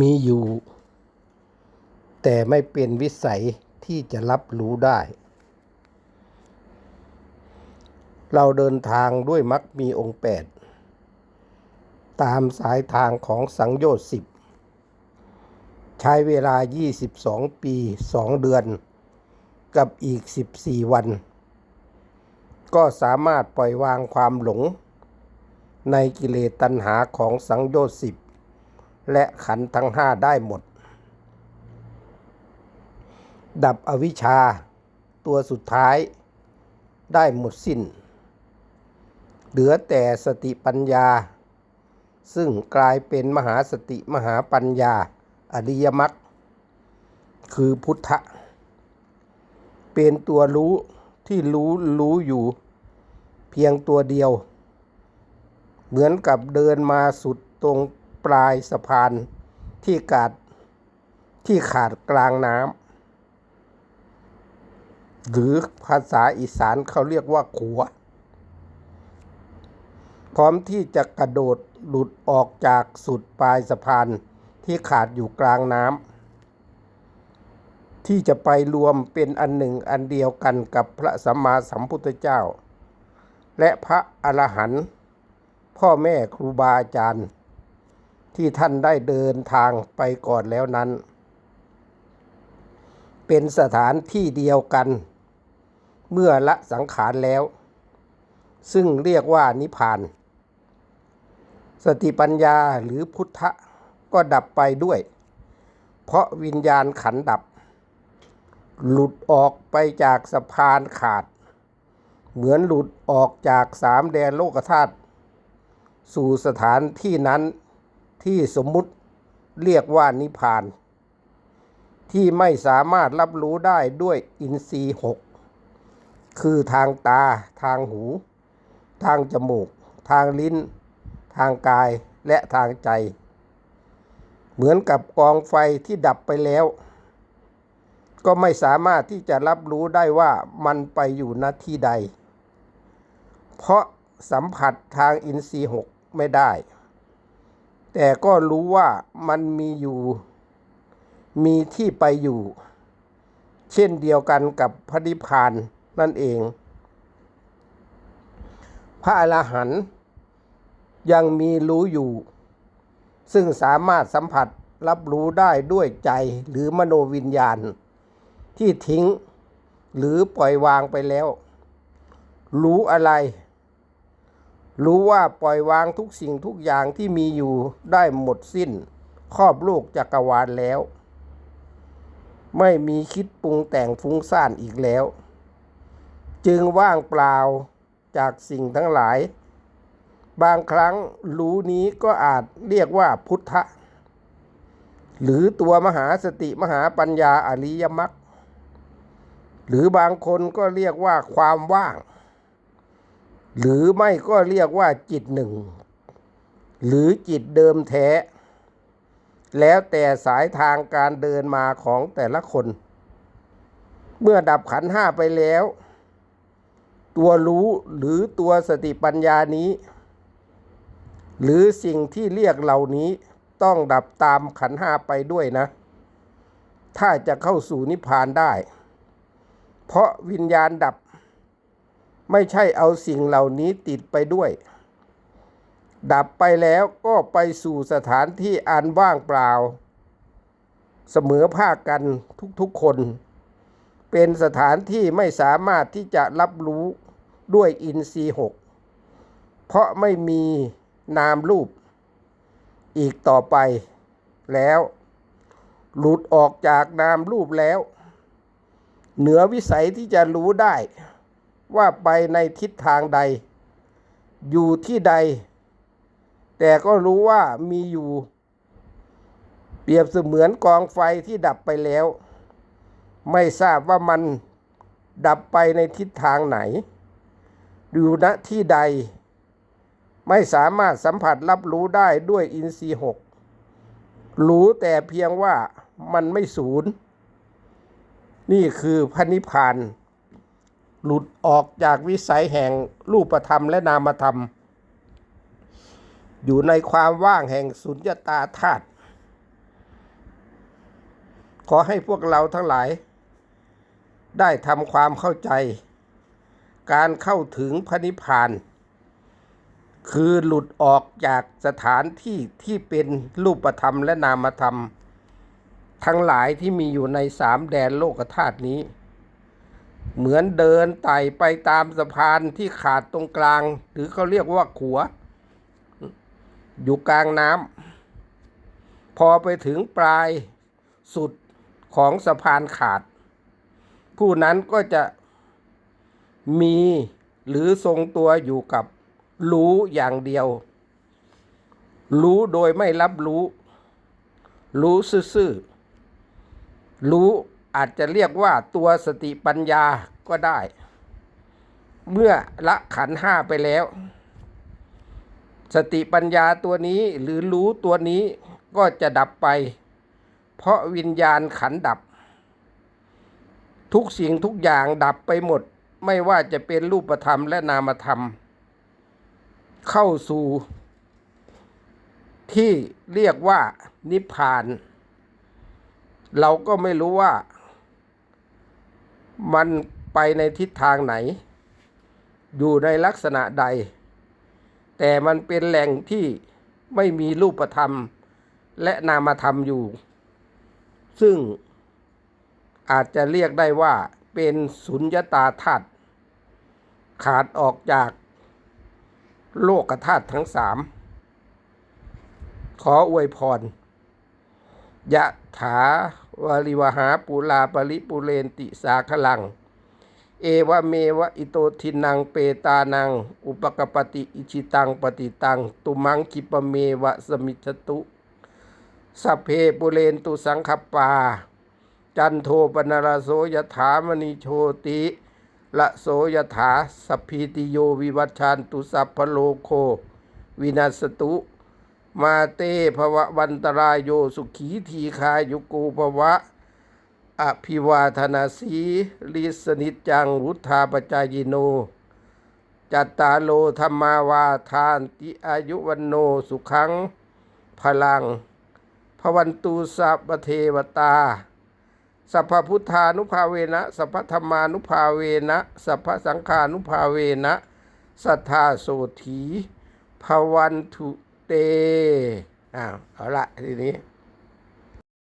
มีอยู่ แต่ไม่เป็นวิสัยที่จะรับรู้ได้ เราเดินทางด้วยมักมีองค์แปดตามสายทางของสังโยชน์สิบใช้เวลา 22 ปี 2 เดือน กับอีก 14 วัน ก็สามารถปล่อยวางความหลง ในกิเลสตัณหาของสังโยชน์สิบ และขันธ์ทั้งห้าได้หมด ดับอวิชชา ตัวสุดท้ายได้หมดสิ้น เหลือแต่สติปัญญา ซึ่งกลายเป็นมหาสติมหาปัญญา อริยมรรคคือพุทธะ เป็นตัวรู้ที่รู้รู้อยู่ เพียงตัวเดียว เหมือนกับเดินมาสุดตรง ปลายสะพานที่กาดที่ขาดกลางน้ำหรือภาษาอีสานเขาเรียกว่าขัว พร้อมที่จะกระโดดหลุดออกจากสุดปลายสะพานที่ขาดอยู่กลางน้ำที่จะไปรวมเป็นอันหนึ่งอันเดียวกันกับพระสัมมาสัมพุทธเจ้า และพระอรหันต์พ่อแม่ครูบาอาจารย์ ที่ท่านได้เดินทางไปก่อนแล้วนั้น เป็นสถานที่เดียวกัน เมื่อละสังขารแล้ว ซึ่งเรียกว่านิพพาน สติปัญญาหรือพุทธะก็ดับไปด้วย เพราะวิญญาณขันดับ หลุดออกไปจากสะพานขาด เหมือนหลุดออกจากสามแดนโลกธาตุสู่สถานที่นั้น ที่สมมุติเรียกว่านิพพาน ที่ไม่สามารถรับรู้ได้ด้วยอินทรีย์หกคือทางตา ทางหู ทางจมูก ทางลิ้น ทางกายและทางใจ เหมือนกับกองไฟที่ดับไปแล้ว ก็ไม่สามารถที่จะรับรู้ได้ว่ามันไปอยู่ณที่ใด เพราะสัมผัสทางอินทรีย์หกไม่ได้ แต่ก็รู้ว่ามันมีอยู่ มีที่ไปอยู่ เช่นเดียวกันกับพระนิพพานนั่นเอง พระอรหันต์ยังมีรู้อยู่ ซึ่งสามารถสัมผัสรับรู้ได้ด้วยใจหรือมโนวิญญาณ ที่ทิ้งหรือปล่อยวางไปแล้ว รู้อะไร รู้ว่าปล่อยวางทุกสิ่งทุกอย่างที่มีอยู่ได้หมดสิ้น ครอบโลกจักรวาลแล้ว ไม่มีคิดปรุงแต่งฟุ้งซ่านอีกแล้ว จึงว่างเปล่าจากสิ่งทั้งหลาย บางครั้งรู้นี้ก็อาจเรียกว่าพุทธะ หรือตัวมหาสติมหาปัญญาอริยมรรคหรือบางคนก็เรียกว่าความว่าง หรือไม่ก็เรียกว่าจิตหนึ่ง หรือจิตเดิมแท้ แล้วแต่สายทางการเดินมาของแต่ละคน เมื่อดับขันห้าไปแล้ว ตัวรู้หรือตัวสติปัญญานี้ หรือสิ่งที่เรียกเหล่านี้ต้องดับตามขันห้าไปด้วยนะ ถ้าจะเข้าสู่นิพพานได้ เพราะวิญญาณดับ ไม่ใช่เอาสิ่งเหล่านี้ติดไปด้วย ดับไปแล้วก็ไปสู่สถานที่อันว่างเปล่า เสมอภาคกันทุกๆคน เป็นสถานที่ไม่สามารถที่จะรับรู้ด้วยอินทรีหกเพราะไม่มีนามรูป อีกต่อไปแล้ว หลุดออกจากนามรูปแล้ว เหนือวิสัยที่จะรู้ได้ ว่าไปในทิศทางใด อยู่ที่ใด แต่ก็รู้ว่ามีอยู่ เปรียบเสมือนกองไฟที่ดับไปแล้ว ไม่ทราบว่ามันดับไปในทิศทางไหน อยู่ณที่ใด ไม่สามารถสัมผัสรับรู้ได้ด้วยอินทรีย์หกรู้แต่เพียงว่ามันไม่สูญนี่คือพระนิพพาน หลุดออกจากวิสัยแห่งรูปธรรมและนามธรรม อยู่ในความว่างแห่งสุญญตาธาตุขอให้พวกเราทั้งหลาย ได้ทำความเข้าใจ การเข้าถึงพระนิพพาน คือหลุดออกจากสถานที่ที่เป็นรูปธรรมและนามธรรม ทั้งหลายที่มีอยู่ในสามแดนโลกธาตุนี้ เหมือนเดินไต่ไปตามสะพานที่ขาดตรงกลาง หรือเขาเรียกว่าขัว อยู่กลางน้ำพอไปถึงปลายสุดของสะพานขาด ผู้นั้นก็จะมีหรือทรงตัวอยู่กับรู้อย่างเดียว รู้โดยไม่รับรู้ รู้ซื่อๆรู้ อาจจะเรียกว่าตัวสติปัญญาก็ได้ เมื่อละขันห้าไปแล้ว สติปัญญาตัวนี้หรือรู้ตัวนี้ก็จะดับไป เพราะวิญญาณขันดับ ทุกสิ่งทุกอย่างดับไปหมด ไม่ว่าจะเป็นรูปธรรมและนามธรรม เข้าสู่ที่เรียกว่านิพพาน เราก็ไม่รู้ว่า มันไปในทิศทางไหน อยู่ในลักษณะใด แต่มันเป็นแหล่งที่ไม่มีรูปธรรมและนามธรรมอยู่ ซึ่งอาจจะเรียกได้ว่าเป็นสุญญตาธาตุขาดออกจากโลกธาตุทั้งสามขออวยพรยะถา วาริวหาปุลาปริปุเรนติสาคลัง เอวเมวะอิโตทินังเปตานัง อุปกปปติอิชิตังปฏิตัง ตุมังคิปเมวะสมิจตุสัพเพปุเรนตุสังคปา จันโทปนรโสยถามณีโชติละโสยถาสัพพีติโยวิวัชชันตุสัพพโลโค วินัสตุ มาเตภวะวันตรายโยสุขีทีคายุกูภวะ อภิวาธนาสีลิสนิจจังรุธาปจายโน จัตตาโลธรรมาวาทานติอายุวันโนสุขังพลังพวันตูสัพเทวตา สัพพพุทธานุภาเวนะ สัพพธรรมานุภาเวนะ สัพพสังฆานุภาเวนะ สัทธาโสถีภวันทุ เตอ้าวเอาละทีนี้